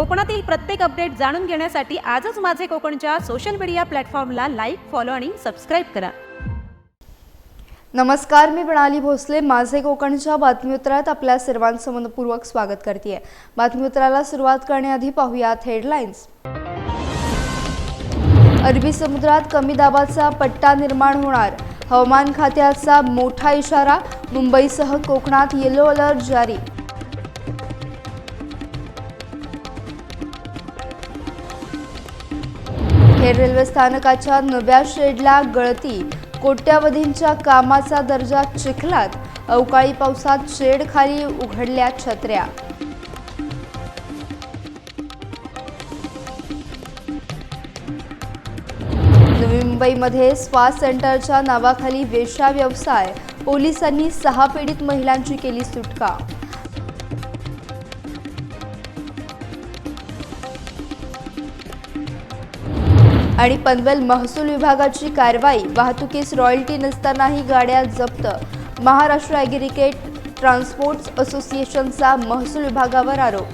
कोकणातील प्रत्येक अपडेट जाणून घेण्यासाठी आजच माझे कोकणच्या सोशल मीडिया प्लॅटफॉर्मला लाईक फॉलो आणि सबस्क्राईब करा. नमस्कार मी प्रणाली भोसले. माझे कोकणच्या बातमीपत्रात आपल्या सर्वांचं मनपूर्वक स्वागत करते बातमीपत्राला सुरुवात करण्याआधी पाहूयात हेडलाईन्स अरबी समुद्रात कमी दाबाचा पट्टा निर्माण होणार. हवामान खात्याचा मोठा इशारा. मुंबईसह कोकणात येलो अलर्ट जारी. खेड रेल्वे स्थानकाच्या नव्या शेडला गळती. कोट्यावधींच्या कामाचा दर्जा चिखलात. अवकाळी पावसात शेड खाली उघडल्या छत्र्या. नवी मुंबईमध्ये स्पा सेंटरच्या नावाखाली वेश्या व्यवसाय. पोलिसांनी सहा पीडित महिलांची केली सुटका. आणि पनवेल महसूल विभागाची कारवाई वाहतुकीस रॉयल्टी नसतानाही गाड्या जप्त. महाराष्ट्र ॲग्रिकेट ट्रान्सपोर्ट असोसिएशनचा महसूल विभागावर आरोप.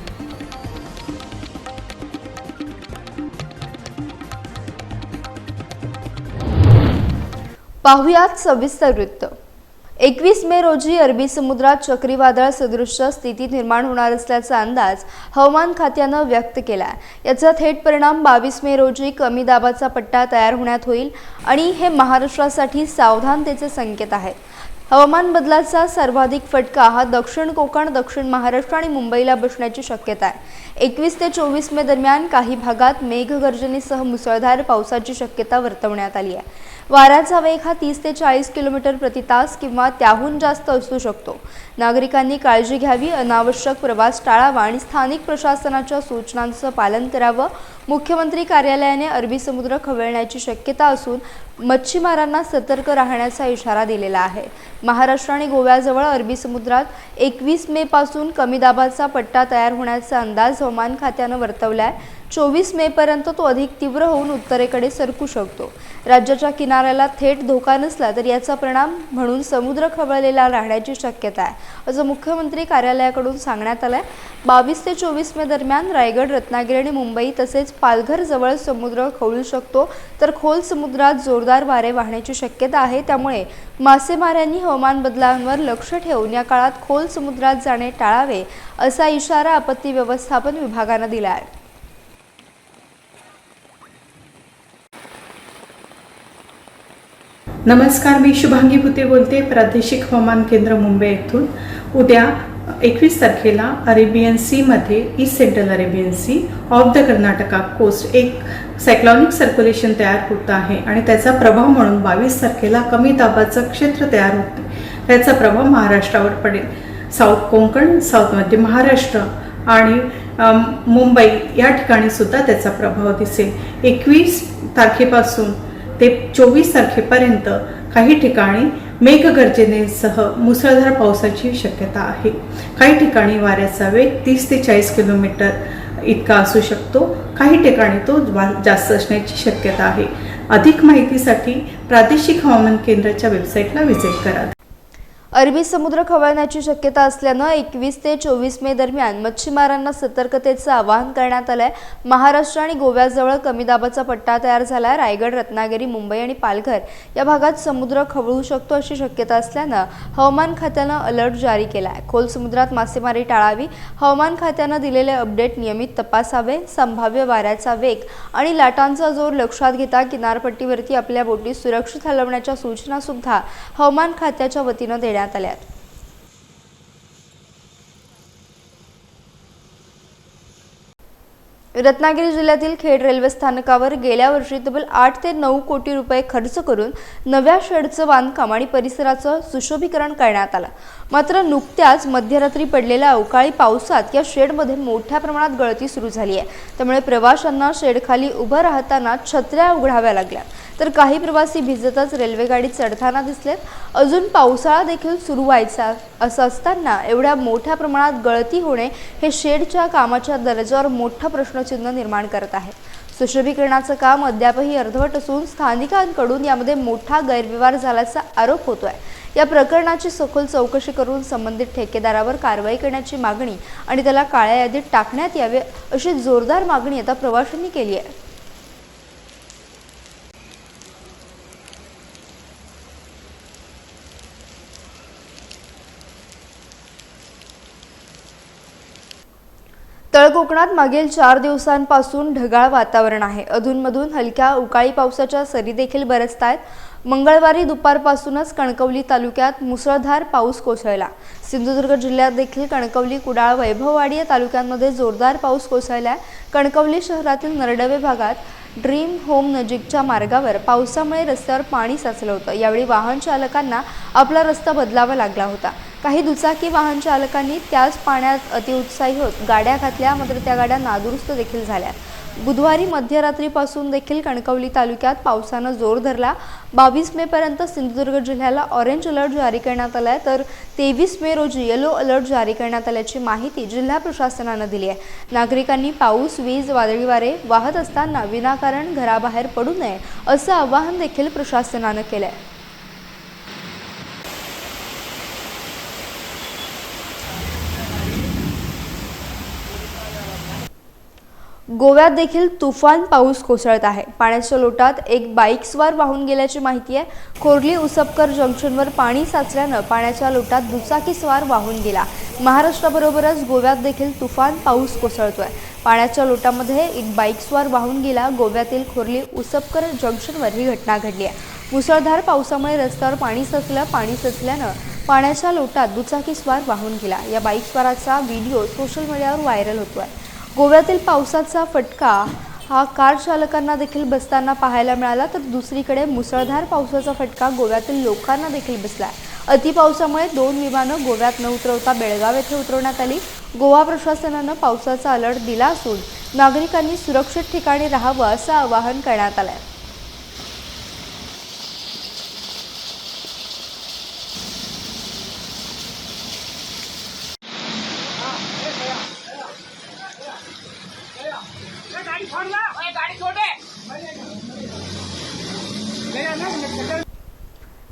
पाहुयात सविस्तर वृत्त. एकवीस मे रोजी अरबी समुद्रात चक्रीवादळ सदृश्य स्थिती निर्माण होणार असल्याचा अंदाज हवामान खात्यानं व्यक्त केला याचा थेट परिणाम बावीस मे रोजी कमी दाबाचा पट्टा तयार होण्यात होईल आणि हे महाराष्ट्रासाठी सावधानतेचे संकेत आहेत हवामान बदलाचा सर्वाधिक फटका हा दक्षिण कोकण दक्षिण महाराष्ट्र आणि मुंबईला बसण्याची शक्यता आहे. एकवीस ते चोवीस मे दरम्यान काही भागात मेघगर्जनेसह मुसळधार पावसाची शक्यता वर्तवण्यात आली आहे. वाऱ्याचा वेग हा तीस ते चाळीस किलोमीटर प्रति तास किंवा त्याहून जास्त असू शकतो. नागरिकांनी काळजी घ्यावी अनावश्यक प्रवास टाळावा आणि स्थानिक प्रशासनाच्या सूचनांचं पालन करावं मुख्यमंत्री कार्यालयाने अरबी समुद्र खवळण्याची शक्यता असून मच्छीमारांना सतर्क राहण्याचा इशारा दिलेला आहे. महाराष्ट्र आणि गोव्याजवळ अरबी समुद्रात एकवीस मे पासून कमी दाबाचा पट्टा तयार होण्याचा अंदाज हवामान खात्यानं वर्तवला आहे चोवीस मेपर्यंत तो अधिक तीव्र होऊन उत्तरेकडे सरकू शकतो. राज्याच्या किनाऱ्याला थेट धोका नसला तर याचा परिणाम म्हणून समुद्र खवळलेला राहण्याची शक्यता आहे असं मुख्यमंत्री कार्यालयाकडून सांगण्यात आलंय. बावीस ते चोवीस मे दरम्यान रायगड रत्नागिरी आणि मुंबई तसेच पालघर जवळ समुद्र खवळू शकतो. तर खोल समुद्रात जोरदार वारे वाहण्याची शक्यता आहे. त्यामुळे मासेमाऱ्यांनी हवामान बदलांवर लक्ष ठेवून या काळात खोल समुद्रात जाणे टाळावे असा इशारा आपत्ती व्यवस्थापन विभागानं दिला आहे नमस्कार मी शुभांगी भुते बोलते प्रादेशिक हवामान केंद्र मुंबई येथून. उद्या एकवीस तारखेला अरेबियन सीमध्ये east central Arabian sea of the Karnataka coast एक सायक्लॉनिक सर्क्युलेशन तयार होत आहे आणि त्याचा प्रभाव म्हणून बावीस तारखेला कमी दाबाचं क्षेत्र तयार होते. त्याचा प्रभाव महाराष्ट्रावर पडेल. साऊथ कोकण साऊथ मध्य महाराष्ट्र आणि मुंबई या ठिकाणी सुद्धा त्याचा प्रभाव दिसेल. एकवीस तारखेपासून ते चोवीस तारखेपर्यंत काही ठिकाणी मेघगर्जनेसह मुसळधार पावसाची शक्यता आहे. काही ठिकाणी वाऱ्याचा वेग तीस ते चाळीस किलोमीटर इतका असू शकतो. काही ठिकाणी तो वा- जास्त असण्याची शक्यता आहे. अधिक माहितीसाठी प्रादेशिक हवामान केंद्राच्या वेबसाईटला व्हिजिट करा. अरबी समुद्र खवळण्याची शक्यता असल्यानं एकवीस ते चोवीस मे दरम्यान मच्छीमारांना सतर्कतेचं आवाहन करण्यात आलंय. महाराष्ट्र आणि गोव्याजवळ कमी दाबाचा पट्टा तयार झालाय. रायगड रत्नागिरी मुंबई आणि पालघर या भागात समुद्र खवळू शकतो अशी शक्यता असल्यानं हवामान खात्यानं अलर्ट जारी केला आहे खोल समुद्रात मासेमारी टाळावी. हवामान खात्यानं दिलेले अपडेट नियमित तपासावे. संभाव्य वाऱ्याचा वेग आणि लाटांचा जोर लक्षात घेता किनारपट्टीवरती आपल्या बोटी सुरक्षित हलवण्याच्या सूचना सुद्धा हवामान खात्याच्या वतीनं देण्यात आल्या आहेत रत्नागिरी जिल्ह्यातील खेड रेल्वे स्थानकावर गेल्या वर्षी तब्बल आठ ते नऊ कोटी रुपये खर्च करून नव्या शेडचं बांधकाम आणि परिसराचं सुशोभीकरण करण्यात आलं. मात्र नुकत्याच मध्यरात्री पडलेल्या अवकाळी पावसात या शेडमध्ये मोठ्या प्रमाणात गळती सुरू झाली आहे. त्यामुळे प्रवाशांना शेडखाली उभं राहताना छत्र्या उघडाव्या लागल्या. तर काही प्रवासी भिजतच रेल्वेगाडीत चढताना दिसलेत. अजून पावसाळा देखील सुरू व्हायचा असं असताना एवढ्या मोठ्या प्रमाणात गळती होणे हे शेडच्या कामाच्या दर्जावर मोठं प्रश्नचिन्ह निर्माण करत आहे. सुशोभीकरणाचं काम अद्यापही अर्धवट असून स्थानिकांकडून यामध्ये मोठा गैरव्यवहार झाल्याचा आरोप होतोय. या प्रकरणाची सखोल चौकशी करून संबंधित ठेकेदारावर कारवाई करण्याची मागणी आणि त्याला काळ्या यादीत टाकण्यात यावे अशी जोरदार मागणी आता प्रवाशांनी केली आहे. कोकणात मागील चार दिवसांपासून ढगाळ वातावरण आहे. अधूनमधून हलक्या उकाळी पावसाच्या सरी देखील बरसत आहेत. मंगळवारी दुपारपासूनच कणकवली तालुक्यात मुसळधार पाऊस कोसळला. सिंधुदुर्ग जिल्ह्यात देखील कणकवली कुडाळ वैभववाडी या तालुक्यांमध्ये जोरदार पाऊस कोसळलाय कणकवली शहरातील नरडवे भागात ड्रीम होम नजीकच्या मार्गावर पावसामुळे रस्त्यावर पाणी साचलं होतं. यावेळी वाहन चालकांना आपला रस्ता बदलावा लागला होता. काही दुचाकी वाहन चालकांनी त्याच पाण्यात अतिउत्साही होत गाड्या घातल्या मात्र त्या गाड्या नादुरुस्त देखील झाल्या. बुधवारी मध्यरात्रीपासून देखील कणकवली तालुक्यात पावसानं जोर धरला. बावीस मेपर्यंत सिंधुदुर्ग जिल्ह्याला ऑरेंज अलर्ट जारी करण्यात आला आहे तर तेवीस मे रोजी येलो अलर्ट जारी करण्यात आल्याची माहिती जिल्हा प्रशासनानं दिली आहे. नागरिकांनी पाऊस वीज वादळी वारे वाहत असताना विनाकारण घराबाहेर पडू नये असं आवाहन देखील प्रशासनानं केलं आहे गोव्यात देखील तुफान पाऊस कोसळत आहे. पाण्याच्या लोटात एक बाईक्सवार वाहून गेल्याची माहिती आहे. खोर्ली उसपकर जंक्शनवर पाणी साचल्यानं पाण्याच्या लोटात दुचाकीस्वार वाहून गेला. महाराष्ट्राबरोबरच गोव्यात देखील तुफान पाऊस कोसळतोय. पाण्याच्या लोटामध्ये एक बाईक्सवार वाहून गेला. गोव्यातील खोर्ली उसपकर जंक्शनवर ही घटना घडली आहे. मुसळधार पावसामुळे रस्त्यावर पाणी साचलं. पाणी साचल्यानं पाण्याच्या लोटात दुचाकीस्वार वाहून गेला. या बाईकस्वाराचा व्हिडिओ सोशल मीडियावर व्हायरल होतो आहे गोव्यातील पावसाचा फटका हा कार चालकांना देखील बसताना पाहायला मिळाला तर दुसरीकडे मुसळधार पावसाचा फटका गोव्यातील लोकांना देखील बसला अतिपावसामुळे दोन विमानं गोव्यात न उतरवता बेळगाव येथे उतरवण्यात आली. गोवा प्रशासनानं पावसाचा अलर्ट दिला असून नागरिकांनी सुरक्षित ठिकाणी राहावं असं आवाहन करण्यात आलं आहे गाड़ी छोड़ ना ओए गाड़ी छोड़ दे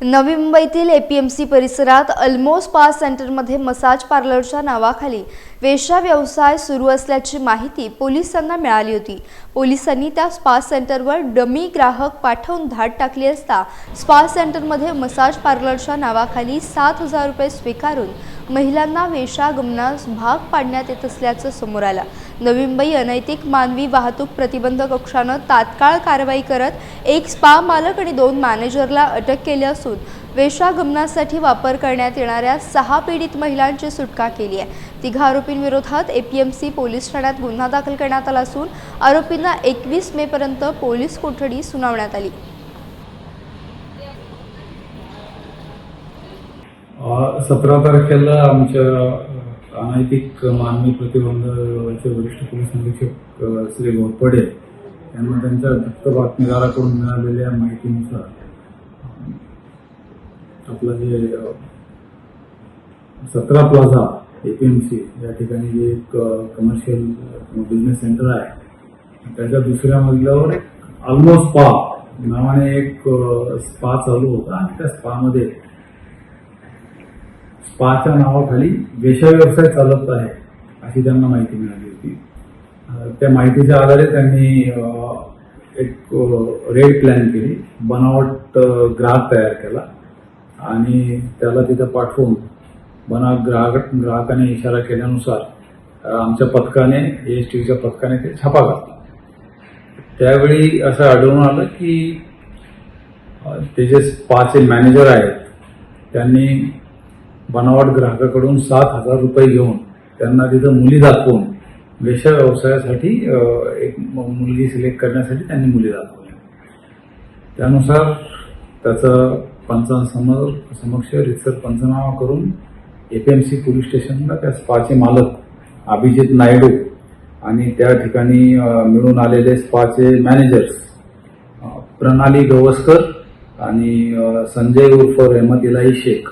नवी मुंबईतील एपीएमसी परिसरात अल्मो स्पा सेंटरमध्ये मसाज पार्लरच्या नावाखाली वेश्या व्यवसाय सुरू असल्याची माहिती पोलिसांना मिळाली होती. पोलिसांनी त्या स्पा सेंटरवर डमी ग्राहक पाठवून धाड टाकली असता स्पा सेंटरमध्ये मसाज पार्लरच्या नावाखाली सात हजार रुपये स्वीकारून महिलांना वेश्यागमनास भाग पाडण्यात येत असल्याचं समोर आलं. नवी मुंबई अनैतिक मानवी वाहतूक प्रतिबंध कक्षानं तात्काळ कारवाई करत एक स्पा मालक आणि दोन मॅनेजरला अटक केली असून वेशागमनासाठी वापर करण्यात येणाऱ्या सहा पीडित महिलांची सुटका केली आहे. तिघा आरोपींविरोधात एपीएमसी पोलीस ठाण्यात गुन्हा दाखल करण्यात आला असून आरोपींना एकवीस मेपर्यंत पोलीस कोठडी सुनावण्यात आली. सतरा तारखेला आमच्या अनैतिक मानवी प्रतिबंधाचे वरिष्ठ पोलीस निरीक्षक श्री घोरपडे यांना त्यांच्या गुप्त बातमीदाराकडून मिळालेल्या माहितीनुसार अ, आपलं जे सतरा प्लाझा एपीएमसी या ठिकाणी जे एक कमर्शियल बिझनेस सेंटर आहे त्याच्या दुसऱ्या मजल्यावर अल्मो स्पा नावाने एक स्पा चालू होता. आणि त्या स्पामध्ये स्पाच्या नावाखाली वेशा व्यवसाय चालत आहे अशी त्यांना माहिती मिळाली होती. त्या माहितीच्या आधारे त्यांनी एक रेड प्लॅन केली. बनावट ग्राहक तयार केला. आणि त्याला तिथं पाठवून बना ग्राहक ग्राहकाने इशारा केल्यानुसार आमच्या पथकाने एस टीव्हीच्या पथकाने ते छापा घातला. त्यावेळी असं आढळून आलं की ते जे पाच मॅनेजर आहेत त्यांनी बनावट ग्राहकाकडून सात हजार रुपये घेऊन त्यांना तिथं मुली दाखवून वेश व्यवसायासाठी एक मुलगी सिलेक्ट करण्यासाठी त्यांनी मुली दाखवल्या. त्यानुसार त्याचं पंचांसमोर समक्ष रितसर पंचनामा करून एपीएमसी पोलीस स्टेशनला त्या स्पाचे मालक अभिजित नायडू आणि त्या ठिकाणी मिळून आलेले स्पाचे मॅनेजर्स प्रणाली गवस्कर आणि संजय उर्फ रहमत इलाही शेख.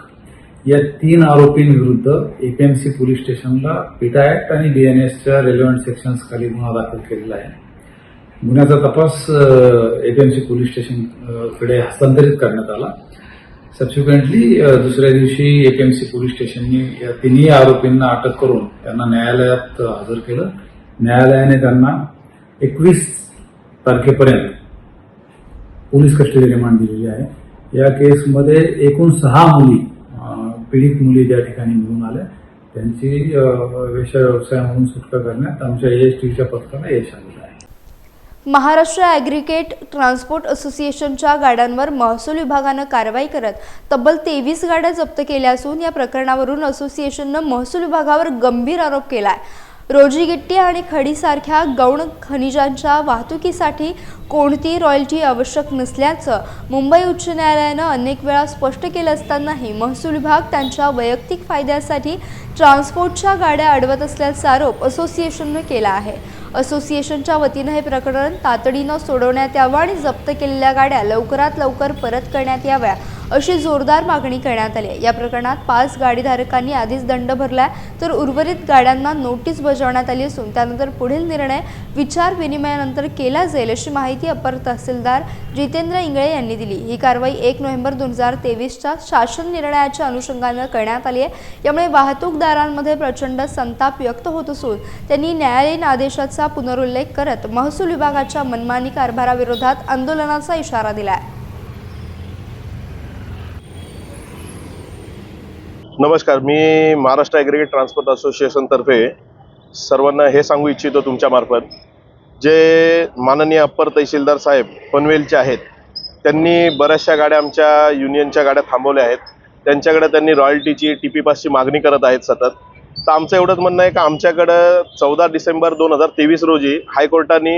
या तीन आरोपींविरुद्ध एपीएमसी पोलीस स्टेशनला पिटा ऍक्ट आणि बीएनएसच्या रेलेव्हंट सेक्शन्स खाली गुन्हा दाखल केलेला आहे. गुन्ह्याचा तपास एपीएमसी पोलीस स्टेशनकडे हस्तांतरित करण्यात आला. सबसिक्वेंटली दुसऱ्या दिवशी एपीएमसी पोलीस स्टेशननी या तिन्ही आरोपींना अटक करून त्यांना न्यायालयात हजर केलं. न्यायालयाने त्यांना एकवीस तारखेपर्यंत पोलीस कस्टडी रिमांड दिलेली आहे. या केसमध्ये एकूण सहा मुली पीडित मुली ज्या ठिकाणी मिळून आल्या त्यांची वेश व्यवसाय म्हणून सुटका करण्यात आमच्या एस टीच्या पथकाला यश आलेलं आहे. महाराष्ट्र ॲग्रिकेट ट्रान्सपोर्ट असोसिएशनच्या गाड्यांवर महसूल विभागानं कारवाई करत तब्बल तेवीस गाड्या जप्त केल्या असून या प्रकरणावरून असोसिएशननं महसूल विभागावर गंभीर आरोप केला आहे रोजीगिट्टी आणि खडीसारख्या गौण खनिजांच्या वाहतुकीसाठी कोणतीही रॉयल्टी आवश्यक नसल्याचं मुंबई उच्च न्यायालयानं अनेक वेळा स्पष्ट केलं असतानाही महसूल विभाग त्यांच्या वैयक्तिक फायद्यासाठी ट्रान्सपोर्टच्या गाड्या अडवत असल्याचा आरोप असोसिएशननं केला आहे. असोसिएशनच्या वतीनं हे प्रकरण तातडीनं सोडवण्यात यावं आणि जप्त केलेल्या गाड्या लवकरात लवकर परत करण्यात याव्या. अशी जोरदार मागणी करण्यात आली आहे. या प्रकरणात पाच गाडीधारकांनी आधीच दंड भरलाय तर उर्वरित गाड्यांना नोटीस बजावण्यात आली असून त्यानंतर पुढील निर्णय विचार विनिमयानंतर केला जाईल अशी माहिती अपर तहसीलदार जितेंद्र इंगळे यांनी दिली. ही कारवाई एक नोव्हेंबर दोन हजार तेवीसच्या शासन निर्णयाच्या अनुषंगानं करण्यात आली आहे. यामुळे वाहतूकदारांमध्ये प्रचंड संताप व्यक्त होत असून त्यांनी न्यायालयीन आदेशाचा पुनरुल्लेख करत महसूल विभागाच्या मनमानी कारभाराविरोधात आंदोलनाचा इशारा दिला आहे नमस्कार मी महाराष्ट्र ॲग्रिगेट ट्रान्सपोर्ट असोसिएशनतर्फे सर्वांना हे सांगू इच्छितो तुमच्यामार्फत जे माननीय अप्पर तहसीलदार साहेब पनवेलचे आहेत त्यांनी बऱ्याचशा गाड्या आमच्या युनियनच्या गाड्या थांबवल्या आहेत. त्यांच्याकडे त्यांनी रॉयल्टीची टी पी पासची मागणी करत आहेत सतत. तर आमचं एवढंच म्हणणं आहे का आमच्याकडं चौदा डिसेंबर दोन हजार तेवीस रोजी हायकोर्टाने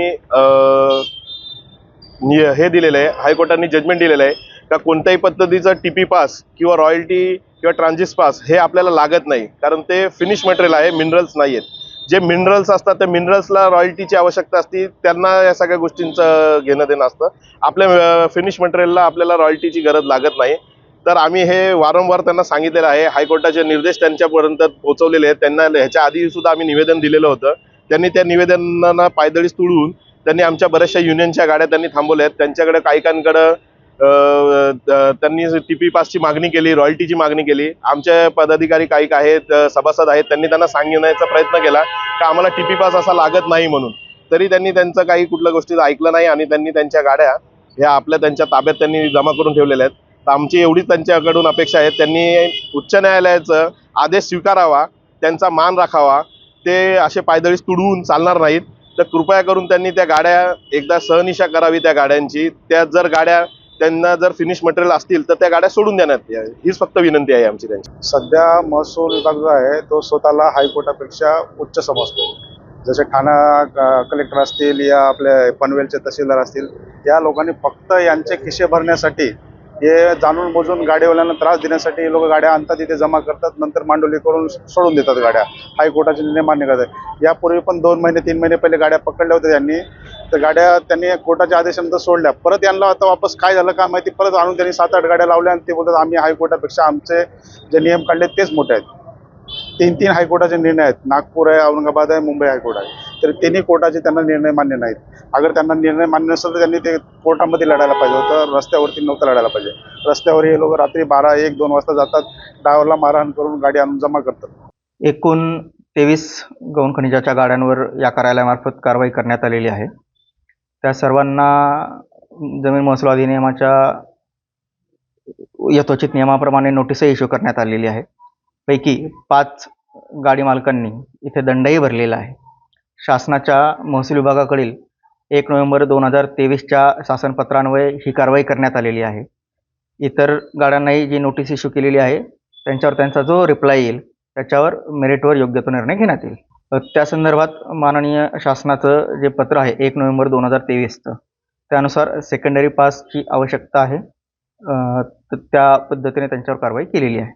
हे दिलेलं आहे हायकोर्टाने जजमेंट दिलेलं आहे का कोणत्याही पद्धतीचं टी पी पास किंवा रॉयल्टी किंवा ट्रान्झिस पास हे आपल्याला लागत नाही कारण ते फिनिश मटेरियल आहे मिनरल्स नाही आहेत जे मिनरल्स असतात त्या मिनरल्सला रॉयल्टीची आवश्यकता असते त्यांना या सगळ्या गोष्टींचं घेणं देणं असतं. आपल्या फिनिश मटेरियलला आपल्याला रॉयल्टीची गरज लागत नाही. तर आम्ही हे वारंवार त्यांना सांगितलेलं आहे हायकोर्टाचे निर्देश त्यांच्यापर्यंत पोहोचवलेले आहेत. त्यांना ह्याच्या आधी सुद्धा आम्ही निवेदन दिलेलं होतं. त्यांनी त्या निवेदनांना पायदळीस तुडवून त्यांनी आमच्या बऱ्याचशा युनियनच्या गाड्या त्यांनी थांबवल्या आहेत. त्यांच्याकडे काहीकांकडं त्यांनी टी पी पासची मागणी केली रॉयल्टीची मागणी केली. आमचे पदाधिकारी काही आहेत सभासद आहेत त्यांनी त्यांना सांगण्याचा प्रयत्न केला का आम्हाला टी पी पास असा लागत नाही म्हणून. तरी त्यांनी त्यांचं काही कुठल्या गोष्टीचं ऐकलं नाही आणि त्यांनी त्यांच्या गाड्या ह्या आपल्या त्यांच्या ताब्यात त्यांनी जमा करून ठेवलेल्या आहेत. तर आमची एवढीच त्यांच्याकडून अपेक्षा आहे. त्यांनी उच्च न्यायालयाचं आदेश स्वीकारावा त्यांचा मान राखावा ते असे पायदळीस तुडवून चालणार नाहीत. तर कृपया करून त्यांनी त्या गाड्या एकदा सहनिशा करावी त्या गाड्यांची. त्या जर गाड्या त्यांना जर फिनिश मटेरियल असतील तर त्या गाड्या सोडून देण्यात हीच फक्त विनंती आहे आमची त्यांची. सध्या महसूल विभाग जो आहे तो स्वतःला हायकोर्टापेक्षा उच्च समजतो. जसे ठाणा कलेक्टर असतील या आपले पनवेलचे तहसीलदार असतील या लोकांनी फक्त यांचे खिसे भरण्यासाठी हे जाणून बुजून गाडीवाल्यांना त्रास देण्यासाठी हे लोक गाड्या आणतात तिथे जमा करतात नंतर मांडोली करून सोडून देतात गाड्या. हायकोर्टाचे निर्णय मान्य करतात. यापूर्वी पण दोन महिने तीन महिने पहिले गाड्या पकडल्या होत्या त्यांनी. तर गाड्या त्यांनी कोर्टाच्या आदेशानंतर सोडल्या. परत यांना आता वापस काय झालं का माहिती परत आणून त्यांनी सात आठ गाड्या लावल्या आणि ते बोलतात आम्ही हायकोर्टापेक्षा आमचे जे नियम काढले तेच मोठे आहेत. तीन तीन हायकोर्टाचे निर्णय आहेत. नागपूर आहे औरंगाबाद आहे मुंबई हायकोर्ट आहे. तर तिन्ही कोर्टाचे त्यांना निर्णय मान्य नाहीत. अगर त्यांना निर्णय मान्य नसेल तर त्यांनी ते कोर्टामध्ये लढायला पाहिजे होतं. रस्त्यावरती नव्हतं लढायला पाहिजे. रस्त्यावर हे लोक रात्री बारा एक दोन वाजता जातात ड्रायव्हरला मारहाण करून गाडी आणून जमा करतात. एकूण तेवीस गौण खनिजाच्या गाड्यांवर या कार्यालयामार्फत कारवाई करण्यात आलेली आहे. त्या सर्वांना जमीन महसूल अधिनियमाच्या यथोचित नियमाप्रमाणे नोटीसही इश्यू करण्यात आलेली आहे. पैकी पाच गाडी मालकांनी इथे दंडही भरलेला आहे. शासनाच्या महसूल विभागाकडील एक नोव्हेंबर दोन हजार तेवीसच्या शासनपत्रान्वये ही कारवाई करण्यात आलेली आहे. इतर गाड्यांनाही जी नोटीस इश्यू केलेली आहे त्यांच्यावर त्यांचा जो रिप्लाय येईल त्याच्यावर मेरिटवर योग्य तो निर्णय घेण्यात येईल. त्या संदर्भात माननीय शासनाचं जे पत्र आहे एक नोव्हेंबर दोन हजार तेवीसचं त्यानुसार सेकंडरी पासची आवश्यकता आहे. त्या पद्धतीने त्यांच्यावर कारवाई केलेली आहे.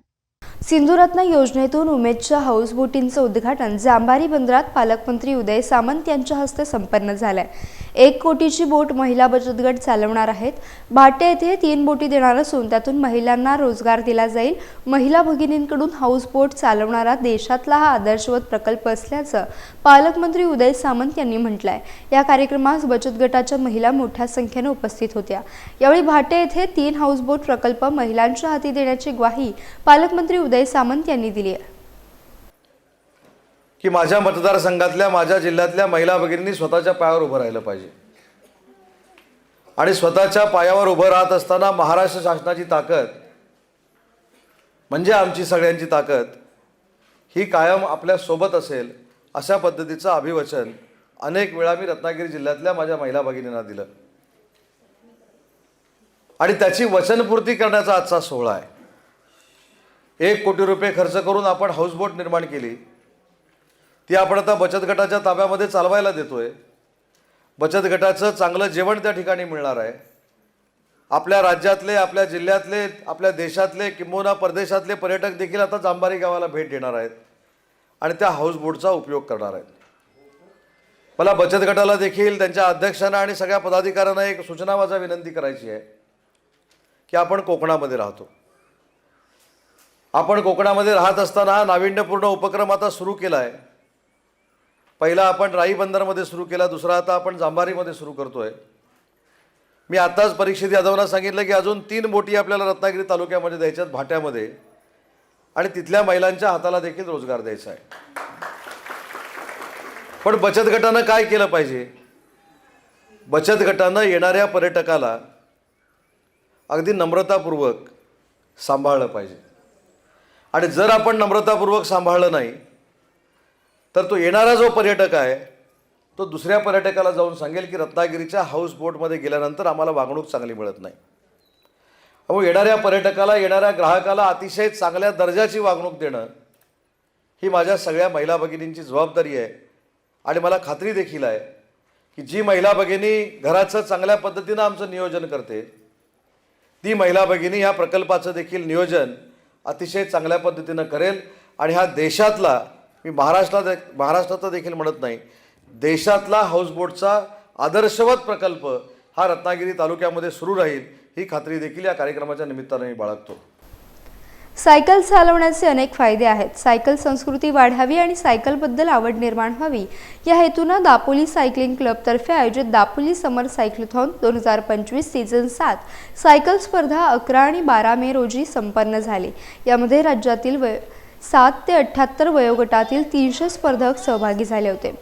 सिंधुरत्न योजनेतून उमेदच्या हाऊसबोटींचं उद्घाटन जांभारी बंदरात पालकमंत्री उदय सामंत यांच्या हस्ते संपन्न झालंय. एक कोटीची बोट महिला बचत गट चालवणार आहेत. भाटे येथे तीन बोटी देणार असून त्यातून महिलांना रोजगार दिला जाईल. महिला भगिनींकडून हाऊस बोट चालवणारा देशातला हा आदर्शवत प्रकल्प असल्याचं पालकमंत्री उदय सामंत यांनी म्हटलंय. या कार्यक्रमास बचत गटाच्या महिला मोठ्या संख्येने उपस्थित होत्या. यावेळी भाटे येथे तीन हाऊसबोट प्रकल्प महिलांच्या हाती देण्याची ग्वाही पालकमंत्री उदय सामंत यांनी दिली आहे. की माझ्या मतदारसंघातल्या माझ्या जिल्ह्यातल्या महिला भगिनींनी स्वतःच्या पायावर उभं राहिलं पाहिजे. आणि स्वतःच्या पायावर उभं राहत असताना महाराष्ट्र शासनाची ताकद म्हणजे आमची सगळ्यांची ताकद ही कायम आपल्यासोबत असेल अशा पद्धतीचं अभिवचन अनेक वेळा मी रत्नागिरी जिल्ह्यातल्या माझ्या महिला भगिनींना दिलं. आणि त्याची वचनपूर्ती करण्याचा आजचा सोहळा आहे. एक कोटी रुपये खर्च करून आपण हाऊसबोट निर्माण केली. ती आपण आता बचत गटाच्या ताब्यामध्ये चालवायला देतोय. बचत गटाचं चांगलं जेवण त्या ठिकाणी मिळणार आहे. आपल्या राज्यातले आपल्या जिल्ह्यातले आपल्या देशातले किंबहुना परदेशातले पर्यटक देखील आता जांभारी गावाला भेट देणार आहेत आणि त्या हाऊसबोटचा उपयोग करणार आहेत. मला बचत गटाला देखील त्यांच्या अध्यक्षांना आणि सगळ्या पदाधिकाऱ्यांना एक सूचना माझा विनंती करायची आहे की आपण कोकणामध्ये राहतो. आपण कोकणामध्ये राहत असताना हा नाविन्यपूर्ण उपक्रम आता सुरू केला आहे पहिला आपण राई बंदरमध्ये सुरू केला दुसरा आता आपण जांभारीमध्ये सुरू करतो आहे मी आत्ताच परीक्षित यादवना सांगितलं की अजून तीन बोटी आपल्याला रत्नागिरी तालुक्यामध्ये द्यायच्यात भाट्यामध्ये. आणि तिथल्या महिलांच्या हाताला देखील रोजगार द्यायचा आहे. पण बचत गटानं काय केलं पाहिजे? बचत गटानं येणाऱ्या पर्यटकाला अगदी नम्रतापूर्वक सांभाळलं पाहिजे. आणि जर आपण नम्रतापूर्वक सांभाळलं नाही तर तो येणारा जो पर्यटक आहे तो दुसऱ्या पर्यटकाला जाऊन सांगेल की रत्नागिरीच्या हाऊस बोटमध्ये गेल्यानंतर आम्हाला वागणूक चांगली मिळत नाही. अहो येणाऱ्या पर्यटकाला येणाऱ्या ग्राहकाला अतिशय चांगल्या दर्जाची वागणूक देणं ही माझ्या सगळ्या महिला भगिनींची जबाबदारी आहे. आणि मला खात्री देखील आहे की जी महिला भगिनी घराचं चांगल्या पद्धतीनं आमचं नियोजन करते ती महिला भगिनी ह्या प्रकल्पाचं देखील नियोजन अतिशय चांगल्या पद्धतीनं करेल. आणि हा देशातला मी महाराष्ट्रात महाराष्ट्राचा देखील म्हणत नाही देशातला हाऊसबोटचा आदर्शवत प्रकल्प हा रत्नागिरी तालुक्यामध्ये सुरू राहील ही खात्री देखील या कार्यक्रमाच्या निमित्ताने मी बाळगतो. सायकल चालवण्याचे अनेक फायदे आहेत. सायकल संस्कृती वाढावी आणि सायकलबद्दल आवड निर्माण व्हावी. या हेतूनं दापोली सायकलिंग क्लबतर्फे आयोजित दापोली समर सायक्लोथॉन दोन हजार पंचवीस सीझन सात सायकल स्पर्धा अकरा आणि बारा मे रोजी संपन्न झाली. यामध्ये राज्यातील वय सात ते अठ्ठ्याहत्तर वयोगटातील तीनशे स्पर्धक सहभागी झाले होते.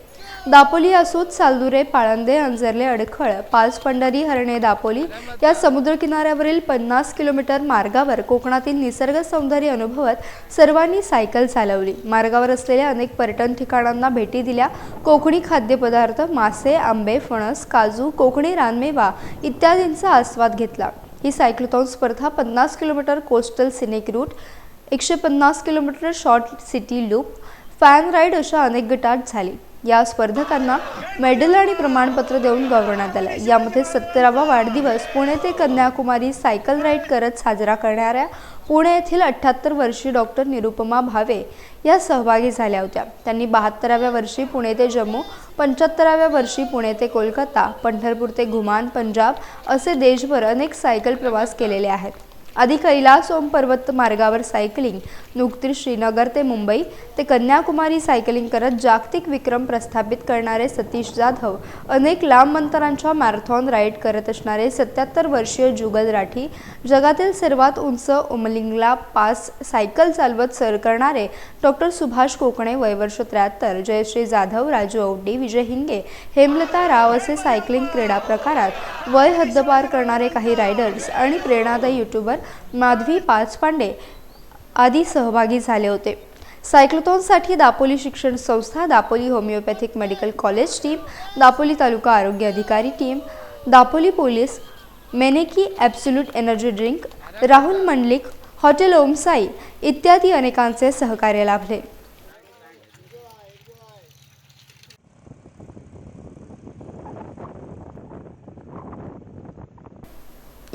दापोली असोत सालदुरे पाळंदे अंजरले अडखळ पाच पंढरी हरणे दापोली या समुद्रकिनाऱ्यावरील पन्नास किलोमीटर मार्गावर कोकणातील निसर्ग सौंदर्य अनुभवत सर्वांनी सायकल चालवली. मार्गावर असलेल्या अनेक पर्यटन ठिकाणांना भेटी दिल्या. कोकणी खाद्यपदार्थ मासे आंबे फणस काजू कोकणी रानमेवा इत्यादींचा आस्वाद घेतला. ही सायक्लोथॉन स्पर्धा पन्नास किलोमीटर कोस्टल सिनेक रूट एकशे पन्नास kilometre short city loop fun ride अशा अनेक गटात झाली. या स्पर्धकांना मेडल आणि प्रमाणपत्र देऊन गौरवण्यात आलं यामध्ये सत्तरावा वाढदिवस पुणे ते कन्याकुमारी सायकल राईड करत साजरा करणाऱ्या पुणे येथील अठ्ठ्याहत्तर वर्षी डॉक्टर निरुपमा भावे या सहभागी झाल्या होत्या. त्यांनी बहात्तराव्या वर्षी पुणे ते जम्मू पंच्याहत्तराव्या वर्षी पुणे ते कोलकाता पंढरपूर ते घुमान पंजाब असे देशभर अनेक सायकल प्रवास केलेले आहेत. आधी कैलास ओम पर्वत मार्गावर सायकलिंग नुकतीच श्रीनगर ते मुंबई ते कन्याकुमारी सायकलिंग करत जागतिक विक्रम प्रस्थापित करणारे सतीश जाधव अनेक लांब अंतरांच्या मॅरेथॉन राईड करत असणारे सत्याहत्तर वर्षीय जुगल राठी जगातील सर्वात उंच उमलिंगला पास सायकल चालवत सर करणारे डॉक्टर सुभाष कोकणे वयवर्ष त्र्याहत्तर जयश्री जाधव राजू औडी विजय हिंगे हेमलता राव असे सायकलिंग क्रीडा प्रकारात वय हद्दपार करणारे काही रायडर्स आणि प्रेरणादायी युट्यूबर माधवी पाचपांडे आदी सहभागी झाले होते. सायक्लोथॉनसाठी दापोली शिक्षण संस्था Dapoli homoeopathic medical college team Dapoli तालुका आरोग्य अधिकारी team Dapoli police मेनेकी absolute energy drink Rahul Mandlik hotel Omsai इत्यादी अनेकांचे सहकार्य लाभले.